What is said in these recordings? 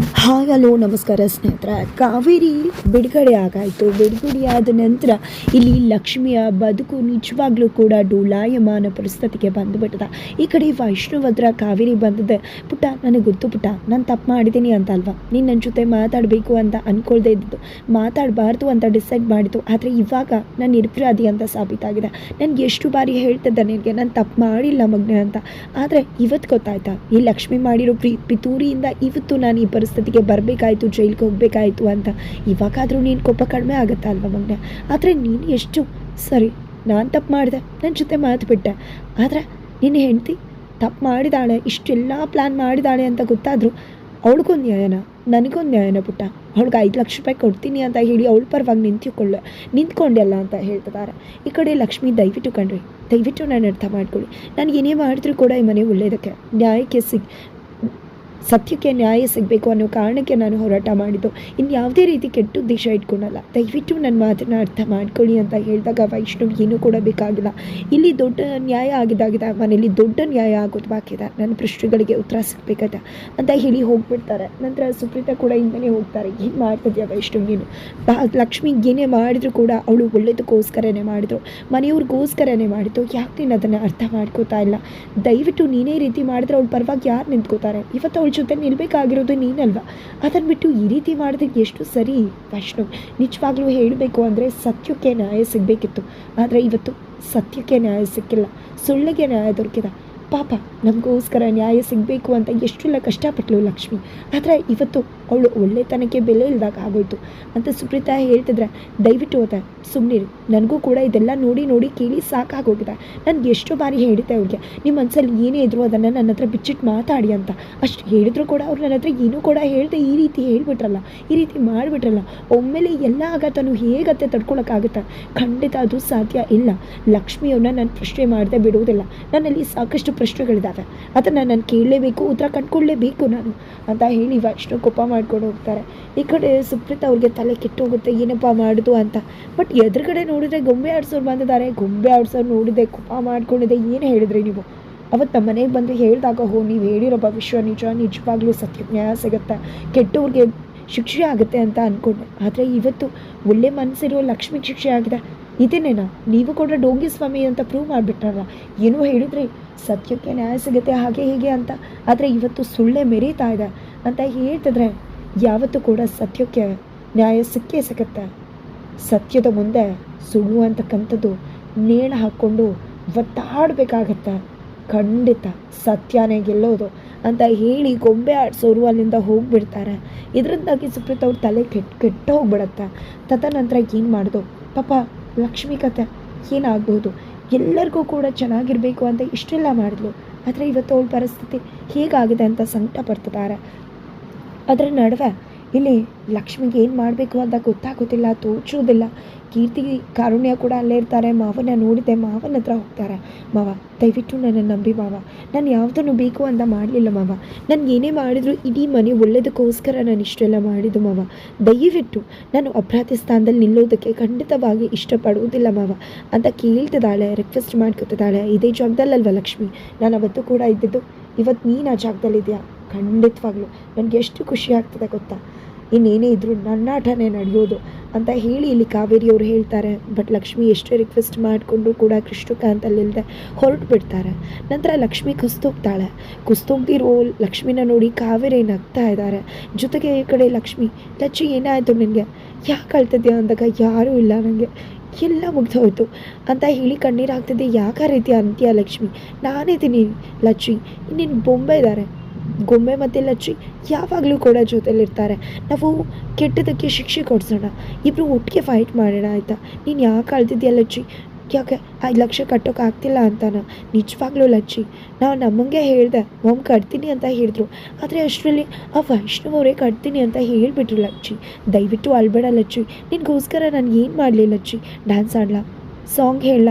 Hi hello ನಮಸ್ಕಾರ ಸ್ನೇಹಿತರ. ಕಾವೇರಿ ಬಿಡುಗಡೆ ಆಗಾಯಿತು. ಬಿಡುಗಡೆ ಆದ ನಂತರ ಇಲ್ಲಿ ಲಕ್ಷ್ಮಿಯ ಬದುಕು ನಿಜವಾಗ್ಲೂ ಕೂಡ ಡೋಲಾಯಮಾನ ಪರಿಸ್ಥಿತಿಗೆ ಬಂದುಬಿಟ್ಟದ. ಈ ಕಡೆ ವೈಷ್ಣವದ್ರ ಕಾವೇರಿ ಬಂದಿದೆ. ಪುಟ್ಟ, ನನಗೆ ಗೊತ್ತು ಪುಟ್ಟ, ನಾನು ತಪ್ಪು ಮಾಡಿದ್ದೀನಿ ಅಂತ ಅಲ್ವಾ? ನೀನು ನನ್ನ ಜೊತೆ ಮಾತಾಡಬೇಕು ಅಂತ ಅಂದ್ಕೊಳ್ದೇ ಇದ್ದಿದ್ದು. ಮಾತಾಡಬಾರ್ದು ಅಂತ ಡಿಸೈಡ್ ಮಾಡಿತು ಆದರೆ ಇವಾಗ ನಾನು ನಿರ್ಪರಾಧಿ ಅಂತ ಸಾಬೀತಾಗಿದೆ. ನನಗೆ ಎಷ್ಟು ಬಾರಿ ಹೇಳ್ತಿದ್ದೆ ನಿನಗೆ, ನಾನು ತಪ್ಪು ಮಾಡಿಲ್ಲ ಮಗ್ನೆ ಅಂತ. ಆದರೆ ಇವತ್ತು ಗೊತ್ತಾಯ್ತಾ? ಈ ಲಕ್ಷ್ಮಿ ಮಾಡಿರೋ ಪ್ರೀ ಪಿತೂರಿಯಿಂದ ಇವತ್ತು ನಾನು ಈ ಪರಿಸ್ಥಿತಿಗೆ ಬರಬೇಕಾಯ್ತು, ಜೈಲಿಗೆ ಹೋಗಬೇಕಾಯಿತು ಅಂತ. ಇವಾಗಾದರೂ ನೀನು ಕೋಪ ಕಡಿಮೆ ಆಗುತ್ತಾ ಅಲ್ವಾ ಮಗನೆ? ಆದರೆ ನೀನು ಎಷ್ಟು ಸರಿ ನಾನು ತಪ್ಪು ಮಾಡಿದೆ ನನ್ನ ಜೊತೆ ಮಾತು ಬಿಟ್ಟೆ. ಆದರೆ ನಿನ್ನ ಹೆಂಡತಿ ತಪ್ಪು ಮಾಡಿದಾಳೆ, ಇಷ್ಟೆಲ್ಲ ಪ್ಲ್ಯಾನ್ ಮಾಡಿದಾಳೆ ಅಂತ ಗೊತ್ತಾದರೂ ಅವಳಿಗೊಂದು ನ್ಯಾಯನ ನನಗೊಂದು ನ್ಯಾಯನ ಪುಟ್ಟ. ಅವಳಿಗೆ ಐದು ಲಕ್ಷ ರೂಪಾಯಿ ಕೊಡ್ತೀನಿ ಅಂತ ಹೇಳಿ ಅವಳ ಪರವಾಗಿ ನಿಂತ್ಕೊಳ್ಳ, ನಿಂತ್ಕೊಂಡೆಲ್ಲ ಅಂತ ಹೇಳ್ತಿದ್ದಾರೆ. ಈ ಕಡೆ ಲಕ್ಷ್ಮಿ, ದಯವಿಟ್ಟು ಕಣ್ರಿ, ದಯವಿಟ್ಟು ನಾನು ಅರ್ಥ ಮಾಡ್ಕೊಳ್ಳಿ. ನಾನು ಏನೇ ಮಾಡಿದ್ರು ಕೂಡ ಈ ಮನೆ ಒಳ್ಳೆಯದಕ್ಕೆ ನ್ಯಾಯಕ್ಕೆ ಸಿಗ್ ಸತ್ಯಕ್ಕೆ ನ್ಯಾಯ ಸಿಗಬೇಕು ಅನ್ನೋ ಕಾರಣಕ್ಕೆ ನಾನು ಹೋರಾಟ ಮಾಡಿದ್ದು. ಇನ್ನು ಯಾವುದೇ ರೀತಿ ಕೆಟ್ಟ ಉದ್ದೇಶ ಇಟ್ಕೊಳಲ್ಲ. ದಯವಿಟ್ಟು ನನ್ನ ಮಾತನ್ನು ಅರ್ಥ ಮಾಡ್ಕೊಳ್ಳಿ ಅಂತ ಹೇಳಿದಾಗ ವೈಷ್ಣವ್ ಏನೂ ಕೂಡ ಬೇಕಾಗಿಲ್ಲ. ಇಲ್ಲಿ ದೊಡ್ಡ ನ್ಯಾಯ ಆಗಿದ್ದಾಗಿದೆ. ಮನೇಲಿ ದೊಡ್ಡ ನ್ಯಾಯ ಆಗೋದು ಬಾಕಿ ಇದೆ. ನನ್ನ ಪ್ರಶ್ನೆಗಳಿಗೆ ಉತ್ತರ ಸಿಗಬೇಕದ ಅಂತ ಹೇಳಿ ಹೋಗ್ಬಿಡ್ತಾರೆ. ನಂತರ ಸುಪ್ರೀತಾ ಕೂಡ ಹಿಂದನೇ ಹೋಗ್ತಾರೆ. ಏನು ಮಾಡ್ತಿದ್ಯಾ ವೈಷ್ಣವ್ ನೀನು? ಲಕ್ಷ್ಮಿ ಏನೇ ಮಾಡಿದ್ರು ಕೂಡ ಅವಳು ಒಳ್ಳೇದಕ್ಕೋಸ್ಕರನೇ ಮಾಡಿದ್ರು. ಮನೆಯವ್ರಿಗೋಸ್ಕರನೇ ಮಾಡಿದ್ರು ಯಾಕೆ ನೀನು ಅದನ್ನು ಅರ್ಥ ಮಾಡ್ಕೋತಾ ಇಲ್ಲ? ದಯವಿಟ್ಟು ನೀನೇ ರೀತಿ ಮಾಡಿದ್ರೆ ಅವಳು ಪರವಾಗಿ ಯಾರು ನಿಂತ್ಕೋತಾರೆ? ಇವತ್ತು ಅವಳ ಜೊತೆ ನಿಲ್ಲಬೇಕಾಗಿರೋದು ನೀನಲ್ವ? ಅದನ್ನು ಬಿಟ್ಟು ಈ ರೀತಿ ಮಾಡಿದ್ರೆ ಎಷ್ಟು ಸರಿ, ವೈಷ್ಣವ್? ನಿಜವಾಗ್ಲೂ ಹೇಳಬೇಕು ಅಂದರೆ ಸತ್ಯಕ್ಕೆ ನ್ಯಾಯ ಸಿಗಬೇಕಿತ್ತು. ಆದರೆ ಇವತ್ತು ಸತ್ಯಕ್ಕೆ ನ್ಯಾಯ ಸಿಕ್ಕಿಲ್ಲ. ಸುಳ್ಳಿಗೆ ನ್ಯಾಯ ದೊರಕಿದ. ಪಾಪ, ನಮಗೋಸ್ಕರ ನ್ಯಾಯ ಸಿಗಬೇಕು ಅಂತ ಎಷ್ಟೆಲ್ಲ ಕಷ್ಟಪಟ್ಟಳು ಲಕ್ಷ್ಮಿ. ಆದರೆ ಇವತ್ತು ಅವಳು ಒಳ್ಳೆತನಕ್ಕೆ ಬೆಲೆ ಇಲ್ದಾಗ ಆಗೋಯ್ತು. ಅಂತ ಸುಪ್ರೀತಾ ಹೇಳ್ತಿದ್ರೆ, ದಯವಿಟ್ಟು ಹೋದ ಸುಮ್ಮನಿರು ನನಗೂ ಕೂಡ ಇದೆಲ್ಲ ನೋಡಿ ನೋಡಿ ಕೇಳಿ ಸಾಕಾಗೋಗಿದೆ. ನನಗೆ ಎಷ್ಟು ಬಾರಿ ಹೇಳಿದ್ದೆ ಅವ್ರಿಗೆ ನಿಮ್ಮ ಮನಸ್ಸಲ್ಲಿ ಏನೇ ಇದ್ರು ಅದನ್ನು ನನ್ನ ಹತ್ರ ಬಿಚ್ಚಿಟ್ಟು ಮಾತಾಡಿ ಅಂತ. ಅಷ್ಟು ಹೇಳಿದ್ರು ಕೂಡ ಅವ್ರು ನನ್ನ ಹತ್ರ ಏನೂ ಕೂಡ ಹೇಳಿದೆ ಈ ರೀತಿ ಹೇಳಿಬಿಟ್ರಲ್ಲ, ಈ ರೀತಿ ಮಾಡಿಬಿಟ್ರಲ್ಲ. ಒಮ್ಮೆಲೆ ಎಲ್ಲ ಆಗತ್ತನು ಹೇಗತ್ತೆ ತಡ್ಕೊಳಕ್ಕಾಗುತ್ತೆ? ಖಂಡಿತ ಅದು ಸಾಧ್ಯ ಇಲ್ಲ. ಲಕ್ಷ್ಮಿಯವ್ರನ್ನ ನಾನು ಪ್ರಶ್ನೆ ಮಾಡದೆ ಬಿಡುವುದಿಲ್ಲ. ನನ್ನಲ್ಲಿ ಸಾಕಷ್ಟು ಪ್ರಶ್ನೆಗಳಿದ್ದಾವೆ. ಅದನ್ನು ನಾನು ಕೇಳಲೇಬೇಕು, ಉತ್ತರ ಕಂಡ್ಕೊಳ್ಳೇಬೇಕು ನಾನು ಅಂತ ಹೇಳಿ ವೈಷ್ಣು ಕೋಪ ಮಾಡ್ಕೊಂಡು ಹೋಗ್ತಾರೆ. ಈ ಕಡೆ ಸುಪ್ರೀತಾ ಅವ್ರಿಗೆ ತಲೆ ಕೆಟ್ಟು ಹೋಗುತ್ತೆ ಏನಪ್ಪ ಮಾಡೋದು ಅಂತ. ಬಟ್ ಎದುರುಗಡೆ ನೋಡಿದ್ರೆ ಗೊಂಬೆ ಆಡ್ಸೋರು ಬಂದಿದ್ದಾರೆ. ಗೊಂಬೆ ಆಡ್ಸೋರು ನೋಡಿದೆ, ಕೋಪ ಮಾಡ್ಕೊಂಡಿದೆ. ಏನು ಹೇಳಿದ್ರಿ ನೀವು? ಅವತ್ತು ನಮ್ಮ ಮನೆಗೆ ಬಂದು ಹೇಳಿದಾಗ, ಹೋ, ನೀವು ಹೇಳಿರೋ ಭವಿಷ್ಯ ನಿಜ, ನಿಜವಾಗ್ಲೂ ಸತ್ಯ ನ್ಯಾಯ ಸಿಗುತ್ತೆ. ಕೆಟ್ಟವ್ರಿಗೆ ಶಿಕ್ಷೆ ಆಗುತ್ತೆ ಅಂತ ಅಂದ್ಕೊಂಡೆ ಆದರೆ ಇವತ್ತು ಒಳ್ಳೆ ಮನಸ್ಸಿರೋ ಲಕ್ಷ್ಮಿ ಶಿಕ್ಷೆ ಆಗಿದೆ. ಇದೇನೇನಾ? ನೀವು ಕೂಡ ಡೋಂಗಿ ಸ್ವಾಮಿ ಅಂತ ಪ್ರೂವ್ ಮಾಡಿಬಿಟ್ರಲ್ಲ. ಏನೋ ಹೇಳಿದ್ರಿ. ಸತ್ಯಕ್ಕೆ ನ್ಯಾಯ ಸಿಗುತ್ತೆ, ಹಾಗೆ ಹೀಗೆ ಅಂತ. ಆದರೆ ಇವತ್ತು ಸುಳ್ಳೆ ಮೆರೀತಾ ಇದೆ ಅಂತ ಹೇಳ್ತಿದ್ರೆ ಯಾವತ್ತೂ ಕೂಡ ಸತ್ಯಕ್ಕೆ ನ್ಯಾಯ ಸಿಕ್ಕೇ ಸಿಗುತ್ತೆ. ಸತ್ಯದ ಮುಂದೆ ಸುಳ್ಳು ಅಂತಕ್ಕಂಥದ್ದು ನೇಣು ಹಾಕ್ಕೊಂಡು ಒತ್ತಾಡಬೇಕಾಗತ್ತೆ ಖಂಡಿತ ಸತ್ಯನೇ ಗೆಲ್ಲೋದು ಅಂತ ಹೇಳಿ ಗೊಂಬೆ ಆಡಿಸೋರು ಅಲ್ಲಿಂದ ಹೋಗಿಬಿಡ್ತಾರೆ. ಇದರಿಂದಾಗಿ ಸುಪ್ರೀತ್ ಅವ್ರ ತಲೆ ಕೆಟ್ಟ ಕೆಟ್ಟ ಹೋಗ್ಬಿಡತ್ತೆ. ತದನಂತರ ಏನು ಮಾಡೋದು? ಪಾಪ ಲಕ್ಷ್ಮೀ ಕತೆ ಏನಾಗ್ಬೋದು ಎಲ್ಲರಿಗೂ ಕೂಡ ಚೆನ್ನಾಗಿರಬೇಕು ಅಂತ ಇಷ್ಟೆಲ್ಲ ಮಾಡಿದ್ಲು. ಆದರೆ ಇವತ್ತು ಅವಳ ಪರಿಸ್ಥಿತಿ ಹೇಗಾಗಿದೆ ಅಂತ ಸಂಕಟ ಪಡ್ತಿದ್ದಾರೆ. ಅದರ ನಡುವೆ ಇಲ್ಲಿ ಲಕ್ಷ್ಮಿಗೆ ಏನು ಮಾಡಬೇಕು ಅಂತ ಗೊತ್ತಾಗೋದಿಲ್ಲ, ತೋಚೋದಿಲ್ಲ. ಕೀರ್ತಿ, ಕಾರುಣ್ಯ ಕೂಡ ಅಲ್ಲೇ ಇರ್ತಾರೆ. ಮಾವನ ನೋಡಿದೆ, ಮಾವನ ಹತ್ರ ಹೋಗ್ತಾರೆ. ಮಾವ, ದಯವಿಟ್ಟು ನನ್ನ ನಂಬಿ ಮಾವ. ನಾನು ಯಾವುದನ್ನು ಬೇಕು ಅಂತ ಮಾಡಲಿಲ್ಲ ಮಾವ. ನಾನು ಏನೇ ಮಾಡಿದ್ರು ಇಡೀ ಮನೆ ಒಳ್ಳೆಯದಕ್ಕೋಸ್ಕರ ನಾನು ಇಷ್ಟೆಲ್ಲ ಮಾಡಿದ್ದು ಮಾವ. ದಯವಿಟ್ಟು ನಾನು ಅಪರಾಧಿ ಸ್ಥಾನದಲ್ಲಿ ನಿಲ್ಲೋದಕ್ಕೆ ಖಂಡಿತವಾಗಿ ಇಷ್ಟಪಡುವುದಿಲ್ಲ ಮಾವ. ಅಂತ ಕೇಳ್ತಿದ್ದಾಳೆ ರಿಕ್ವೆಸ್ಟ್ ಮಾಡ್ಕೊತಿದ್ದಾಳೆ. ಇದೇ ಜಾಗದಲ್ಲಲ್ವ ಲಕ್ಷ್ಮಿ? ನಾನು ಅವತ್ತು ಕೂಡ ಇದ್ದಿದ್ದು. ಇವತ್ತು ನೀನು ಆ ಜಾಗದಲ್ಲಿದೆಯಾ? ಖಂಡಿತವಾಗ್ಲೂ. ನನಗೆ ಎಷ್ಟು ಖುಷಿ ಆಗ್ತದೆ ಗೊತ್ತಾ? ಇನ್ನೇನೇ ಇದ್ದರೂ ನನ್ನಾಟನೇ ನಡೆಯೋದು ಅಂತ ಹೇಳಿ ಇಲ್ಲಿ ಕಾವೇರಿ ಅವರು ಹೇಳ್ತಾರೆ. ಬಟ್ ಲಕ್ಷ್ಮಿ ಎಷ್ಟೇ ರಿಕ್ವೆಸ್ಟ್ ಮಾಡಿಕೊಂಡು ಕೂಡ ಕೃಷ್ಣಕಾಂತ್ ಅಲ್ಲಿಲ್ಲದೆ ಹೊರಟು ಬಿಡ್ತಾರೆ ನಂತರ ಲಕ್ಷ್ಮಿ ಕುಸ್ತೋಗ್ತಾಳೆ. ಕುಸ್ತೋಗ್ದಿರೋ ಲಕ್ಷ್ಮಿನ ನೋಡಿ ಕಾವೇರಿ ನಗ್ತಾ ಇದ್ದಾರೆ. ಜೊತೆಗೆ ಈ ಕಡೆ ಲಕ್ಷ್ಮಿ, ಲಚ್ಚಿ, ಏನಾಯಿತು ನಿನಗೆ? ಯಾಕೆ ಅಳ್ತಿದ್ಯಾ? ಅಂದಾಗ, ಯಾರೂ ಇಲ್ಲ ನನಗೆ ಎಲ್ಲ ಮುಗ್ದೋಯ್ತು. ಅಂತ ಹೇಳಿ ಕಣ್ಣೀರು ಆಗ್ತಿದ್ದೆ ಯಾಕೆ ರೀತಿ ಅಂತೀಯ ಲಕ್ಷ್ಮಿ? ನಾನಿದ್ದೀನಿ ಲಕ್ಷ್ಮಿ ಇನ್ನೇನು ಬೊಂಬೆ ಇದ್ದಾರೆ. ಗೊಂಬೆ ಮತ್ತು ಲಚ್ಚಿ ಯಾವಾಗಲೂ ಕೂಡ ಜೊತೆಲಿರ್ತಾರೆ. ನಾವು ಕೆಟ್ಟದಕ್ಕೆ ಶಿಕ್ಷೆ ಕೊಡಿಸೋಣ. ಇಬ್ಬರು ಒಟ್ಟಿಗೆ ಫೈಟ್ ಮಾಡೋಣ ಆಯಿತಾ? ನೀನು ಯಾಕೆ ಅಳ್ತಿದ್ಯಾ ಲಚ್ಚಿ? ಯಾಕೆ ಐದು ಲಕ್ಷ ಕಟ್ಟೋಕೆ ಆಗ್ತಿಲ್ಲ ಅಂತಾನ? ನಿಜವಾಗ್ಲೂ ಲಚ್ಚಿ ನಾವು ನಮ್ಮಂಗೆ ಹೇಳಿದೆ, ಮಮ್, ಕಟ್ತೀನಿ ಅಂತ ಹೇಳಿದ್ರು. ಆದರೆ ಅಷ್ಟರಲ್ಲಿ ಆ ವೈಷ್ಣವ್ ಅವರೇ ಕಟ್ತೀನಿ ಅಂತ ಹೇಳಿಬಿಟ್ರು ಲಚ್ಚಿ. ದಯವಿಟ್ಟು ಅಳ್ಬೇಡ ಲಚ್ಚಿ. ನಿನಗೋಸ್ಕರ ನಾನು ಏನು ಮಾಡಲಿ ಲಚ್ಚಿ? ಡ್ಯಾನ್ಸ್ ಆಡಲ? ಸಾಂಗ್ ಹೇಳಲ್ಲ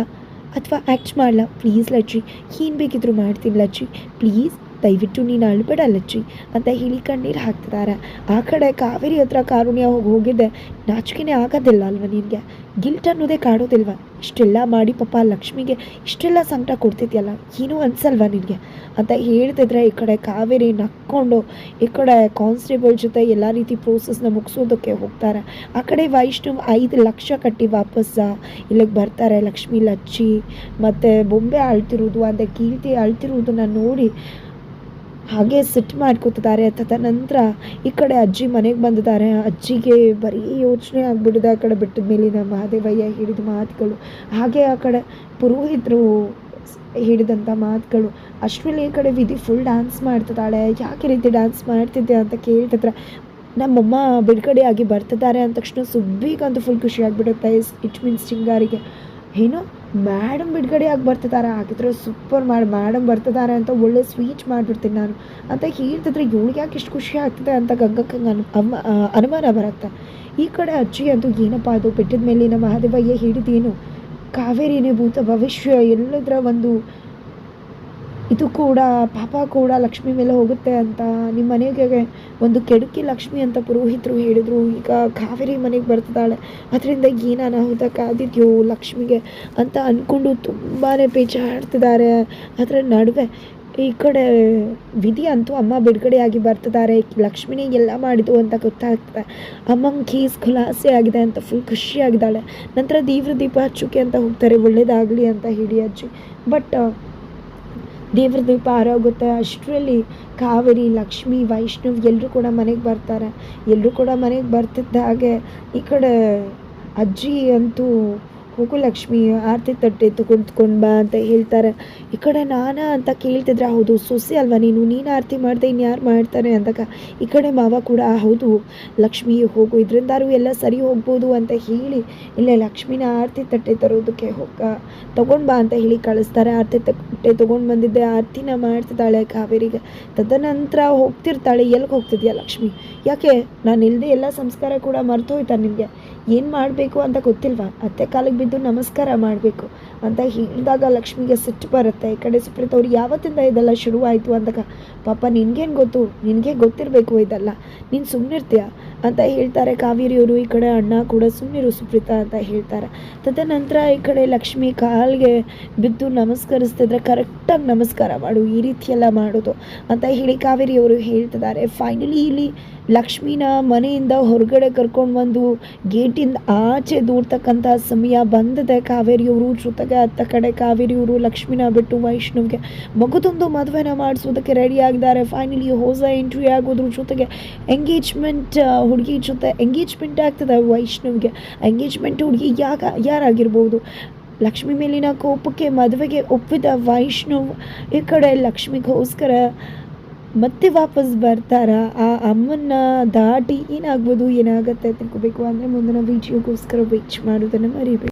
ಅಥವಾ ಆ್ಯಕ್ಟ್ ಮಾಡಲ್ಲ ಪ್ಲೀಸ್ ಲಚ್ಚಿ, ಏನು ಬೇಕಿದ್ರು ಮಾಡ್ತೀನಿ ಲಚ್ಚಿ. ಪ್ಲೀಸ್ ದಯವಿಟ್ಟು ನೀನು ಅಳ್ಬೇಡ ಲಚ್ಚಿ ಅಂತ ಹೇಳಿ ಕಣ್ಣೀರು ಹಾಕ್ತಿದ್ದಾರೆ ಆ ಕಡೆ ಕಾವೇರಿ ಹತ್ರ ಕಾರುಣ್ಯ ಹೋಗಿ ಹೋಗಿದ್ದೆ ನಾಚಿಕೆನೇ ಆಗೋದಿಲ್ಲ ಅಲ್ವ ನಿನಗೆ? ಗಿಲ್ಟ್ ಅನ್ನೋದೇ ಕಾಡೋದಿಲ್ವ? ಇಷ್ಟೆಲ್ಲ ಮಾಡಿ ಪಾಪ ಲಕ್ಷ್ಮಿಗೆ ಇಷ್ಟೆಲ್ಲ ಸಂಕಟ ಕೊಡ್ತಿದ್ಯಲ್ಲ? ಏನೂ ಅನ್ಸಲ್ವಾ ನಿನಗೆ? ಅಂತ ಹೇಳ್ತಿದ್ರೆ ಈ ಕಡೆ ಕಾವೇರಿ ನಕ್ಕೊಂಡು, ಈ ಕಡೆ ಕಾನ್ಸ್ಟೇಬಲ್ ಜೊತೆ ಎಲ್ಲ ರೀತಿ ಪ್ರೋಸೆಸ್ನ ಮುಗಿಸೋದಕ್ಕೆ ಹೋಗ್ತಾರೆ. ಆ ಕಡೆ ವೈಷ್ಣವ್ ಐದು ಲಕ್ಷ ಕಟ್ಟಿ ವಾಪಸ್ ಇಲ್ಲಿಗೆ ಬರ್ತಾರೆ ಲಕ್ಷ್ಮಿ, ಲಚ್ಚಿ. ಮತ್ತು ಬೊಂಬೆ ಅಳ್ತಿರೋದು ಅಂದರೆ ಕೀರ್ತಿ ಅಳ್ತಿರೋದನ್ನ ನೋಡಿ ಹಾಗೆ ಸಿಟ್ಟು ಮಾಡ್ಕೋತಿದ್ದಾರೆ. ತದನಂತರ ಈ ಕಡೆ ಅಜ್ಜಿ ಮನೆಗೆ ಬಂದಿದ್ದಾರೆ. ಅಜ್ಜಿಗೆ ಬರೀ ಯೋಚನೆ ಆಗಿಬಿಟ್ಟಿದೆ ಆ ಕಡೆ ಬೆಟ್ಟದ ಮೇಲಿನ ಮಹಾದೇವಯ್ಯ ಹೇಳಿದ ಮಾತುಗಳು. ಹಾಗೆ ಆ ಕಡೆ ಪುರೋಹಿತರು ಹೇಳಿದಂಥ ಮಾತುಗಳು. ಅಶ್ವಿನಿ ಈ ಕಡೆ ವಿಧಿ ಫುಲ್ ಡ್ಯಾನ್ಸ್ ಮಾಡ್ತಿದ್ದಾಳೆ. ಯಾಕೆ ರೀತಿ ಡ್ಯಾನ್ಸ್ ಮಾಡ್ತಿದ್ದೆ ಅಂತ ಕೇಳ್ತಿದ್ರೆ, ನಮ್ಮಮ್ಮ ಬಿಡುಗಡೆ ಆಗಿ ಬರ್ತಿದ್ದಾರೆ ಅಂದ ತಕ್ಷಣ ಸುಬ್ಬಿಗಂತೂ ಫುಲ್ ಖುಷಿ ಆಗಿಬಿಡುತ್ತೆ. ಇಟ್ ಮೀನ್ಸ್ ಚಿಂಗಾರಿಗೆ ಏನು ಮೇಡಮ್ ಬಿಡುಗಡೆ ಆಗಿ ಬರ್ತಿದ್ದಾರೆ ಹಾಗಿದ್ರೆ ಸೂಪರ್ ಮಾಡಿ ಮೇಡಮ್ ಬರ್ತಿದ್ದಾರೆ ಅಂತ ಒಳ್ಳೆ ಸ್ವೀಚ್ ಮಾಡಿಬಿಡ್ತೀನಿ ನಾನು. ಅಂತ ಹೇಳ್ತಿದ್ರೆ ಇವಳಿಗೆ ಯಾಕೆ ಇಷ್ಟು ಖುಷಿ ಆಗ್ತದೆ ಅಂತ ಗಂಗಕ್ಕೆ ಅನು, ಅಮ್ಮ ಅನುಮಾನ ಬರುತ್ತೆ. ಈ ಕಡೆ ಅಜ್ಜಿ ಅಂತೂ ಏನಪ್ಪ ಅದು ಬೆಟ್ಟದ ಮೇಲಿನ ಮಹಾದೇವಯ್ಯ ಹೇಳಿದೇನು ಕಾವೇರಿನೇ ಭೂತ ಭವಿಷ್ಯ, ಎಲ್ಲದರ ಒಂದು ಇದು ಕೂಡ ಪಾಪ ಕೂಡ ಲಕ್ಷ್ಮಿ ಮೇಲೆ ಹೋಗುತ್ತೆ ಅಂತ. ನಿಮ್ಮ ಮನೆಗೆ ಒಂದು ಕೆಡುಕಿ ಲಕ್ಷ್ಮಿ ಅಂತ ಪುರೋಹಿತರು ಹೇಳಿದರು. ಈಗ ಕಾವೇರಿ ಮನೆಗೆ ಬರ್ತಿದ್ದಾಳೆ. ಅದರಿಂದ ಏನು ಅನಾಹುತ? ಕಾದಿದ್ಯೋ ಲಕ್ಷ್ಮಿಗೆ ಅಂತ ಅಂದ್ಕೊಂಡು ತುಂಬಾ ಪೇಚಾಡ್ತಿದ್ದಾರೆ. ಅದರ ನಡುವೆ ಈ ಕಡೆ ವಿಧಿ ಅಂತೂ ಅಮ್ಮ ಬಿಡುಗಡೆಯಾಗಿ ಬರ್ತಿದ್ದಾರೆ. ಲಕ್ಷ್ಮಿನೇ ಎಲ್ಲ ಮಾಡಿದ್ದು ಅಂತ ಗೊತ್ತಾಗ್ತದೆ. ಅಮ್ಮಂಗೆ ಕೀಸ್ ಖುಲಾಸೆ ಆಗಿದೆ ಅಂತ ಫುಲ್ ಖುಷಿಯಾಗಿದ್ದಾಳೆ. ನಂತರ ದೀವ್ರ ದೀಪ ಹಚ್ಚುಕೆ ಅಂತ ಹೋಗ್ತಾರೆ. ಒಳ್ಳೇದಾಗಲಿ ಅಂತ ಹೇಳಿ ಅಜ್ಜಿ. ಬಟ್ ದೇವ್ರ ದೀಪ ಆರೋಗುತ್ತೆ. ಅಷ್ಟರಲ್ಲಿ ಕಾವೇರಿ, ಲಕ್ಷ್ಮಿ, ವೈಷ್ಣವ್ ಎಲ್ಲರೂ ಕೂಡ ಮನೆಗೆ ಬರ್ತಾರೆ. ಎಲ್ಲರೂ ಕೂಡ ಮನೆಗೆ ಬರ್ತಿದ್ದ ಹಾಗೆ ಈ ಕಡೆ ಅಜ್ಜಿ ಅಂತೂ ಹೋಗು ಲಕ್ಷ್ಮಿ ಆರತಿ ತಟ್ಟೆ ತಗೊಂಡ್ಕೊಂಡು ಬಾ ಅಂತ ಹೇಳ್ತಾರೆ. ಈ ಕಡೆ ನಾನಾ ಅಂತ ಕೇಳ್ತಿದ್ರೆ, ಹೌದು, ಸೊಸೆ ಅಲ್ವಾ ನೀನು? ನೀನು ಆರತಿ ಮಾಡಿದೆ ಇನ್ಯಾರು ಮಾಡ್ತಾರೆ ಅಂದಾಗ ಈ ಕಡೆ ಮಾವ ಕೂಡ ಹೌದು, ಲಕ್ಷ್ಮಿ ಹೋಗು, ಇದರಿಂದಾರು ಎಲ್ಲ ಸರಿ ಹೋಗ್ಬೋದು ಅಂತ ಹೇಳಿ, ಇಲ್ಲೇ ಲಕ್ಷ್ಮಿನ ಆರತಿ ತಟ್ಟೆ ತರೋದಕ್ಕೆ ಹೋಗ ತಗೊಂಡ್ ಬಾ ಅಂತ ಹೇಳಿ ಕಳಿಸ್ತಾರೆ. ಆರತಿ ತಟ್ಟೆ ತೊಗೊಂಡು ಬಂದಿದ್ದೆ, ಆರತಿನ ಮಾಡ್ತಿದ್ದಾಳೆ ಕಾವೇರಿಗೆ. ತದನಂತರ ಹೋಗ್ತಿರ್ತಾಳೆ. ಎಲ್ಲಿಗೆ ಹೋಗ್ತಿದ್ಯಾ ಲಕ್ಷ್ಮಿ? ಯಾಕೆ? ನಾನು ಇಲ್ಲದೆ ಎಲ್ಲ ಸಂಸ್ಕಾರ ಕೂಡ ಮರ್ತೋಯ್ತಾ ನಿನಗೆ ಏನು ಮಾಡಬೇಕು ಅಂತ ಗೊತ್ತಿಲ್ವಾ? ಅತ್ತೆ ಕಾಲಿಗೆ ಬಿದ್ದು ನಮಸ್ಕಾರ ಮಾಡಬೇಕು ಅಂತ ಹೇಳಿದಾಗ ಲಕ್ಷ್ಮಿಗೆ ಸಿಟ್ಟು ಬರುತ್ತೆ. ಈ ಕಡೆ ಸುಪ್ರೀತ್ ಅವ್ರು ಯಾವತ್ತಿಂದ ಇದೆಲ್ಲ ಶುರುವಾಯಿತು ಅಂದಾಗ, ಪಾಪ ನಿನಗೇನು ಗೊತ್ತು? ನಿನಗೆ ಗೊತ್ತಿರಬೇಕು ಇದೆಲ್ಲ. ನೀನು ಸುಮ್ಮನಿರ್ತೀಯ ಅಂತ ಹೇಳ್ತಾರೆ ಕಾವೇರಿಯವರು ಈ ಕಡೆ ಅಣ್ಣ ಕೂಡ ಸುಮ್ಮನಿರು ಸುಪ್ರೀತಾ ಅಂತ ಹೇಳ್ತಾರೆ. ತದನಂತರ ಈ ಕಡೆ ಲಕ್ಷ್ಮಿ ಕಾಲಿಗೆ ಬಿದ್ದು ನಮಸ್ಕರಿಸ್ತಿದ್ರೆ ಕರೆಕ್ಟಾಗಿ ನಮಸ್ಕಾರ ಮಾಡು, ಈ ರೀತಿಯೆಲ್ಲ ಮಾಡೋದು ಅಂತ ಹೇಳಿ ಕಾವೇರಿಯವರು ಹೇಳ್ತಿದ್ದಾರೆ. ಫೈನಲಿ ಇಲ್ಲಿ ಲಕ್ಷ್ಮಿನ ಮನೆಯಿಂದ ಹೊರಗಡೆ ಕರ್ಕೊಂಡು ಬಂದು ಗೇಟಿಂದ ಆಚೆ ದೂಡ್ತಕ್ಕಂಥ ಸಮಯ ಬಂದದೆ ಕಾವೇರಿಯವರು, ಜೊತೆಗೆ ಅತ್ತ ಕಡೆ ಕಾವೇರಿಯವರು, ಲಕ್ಷ್ಮೀನ ಬಿಟ್ಟು ವೈಷ್ಣವ್ಗೆ ಮಗುದೊಂದು ಮದುವೆನ ಮಾಡಿಸೋದಕ್ಕೆ ರೆಡಿ ಆಗಿದ್ದಾರೆ. ಫೈನಲಿ ಹೊಸ ಎಂಟ್ರಿ ಆಗೋದ್ರ ಜೊತೆಗೆ ಎಂಗೇಜ್ಮೆಂಟ್ ಹುಡುಗಿ ಜೊತೆ ಎಂಗೇಜ್ಮೆಂಟ್ ಆಗ್ತದೆ ವೈಷ್ಣವ್ಗೆ. ಎಂಗೇಜ್ಮೆಂಟ್ ಹುಡುಗಿ ಯಾಕ ಯಾರಾಗಿರ್ಬೋದು? ಲಕ್ಷ್ಮಿ ಮೇಲಿನ ಕೋಪಕ್ಕೆ ಮದುವೆಗೆ ಒಪ್ಪಿದ ವೈಷ್ಣವ್ ಈ ಕಡೆ ಲಕ್ಷ್ಮಿಗೋಸ್ಕರ ಮತ್ತೆ ವಾಪಸ್ ಬರ್ತಾರ? ಆ ಅಮ್ಮನ್ನ ದಾಟಿ ಏನಾಗ್ಬೋದು, ಏನಾಗತ್ತೆ ತಿಳ್ಕೊಬೇಕು ಅಂದರೆ ಮುಂದಿನ ವೀಡಿಯೋಗೋಸ್ಕರ ವೇಚ್ ಮಾಡೋದನ್ನ ಮರಿಬೇಡಿ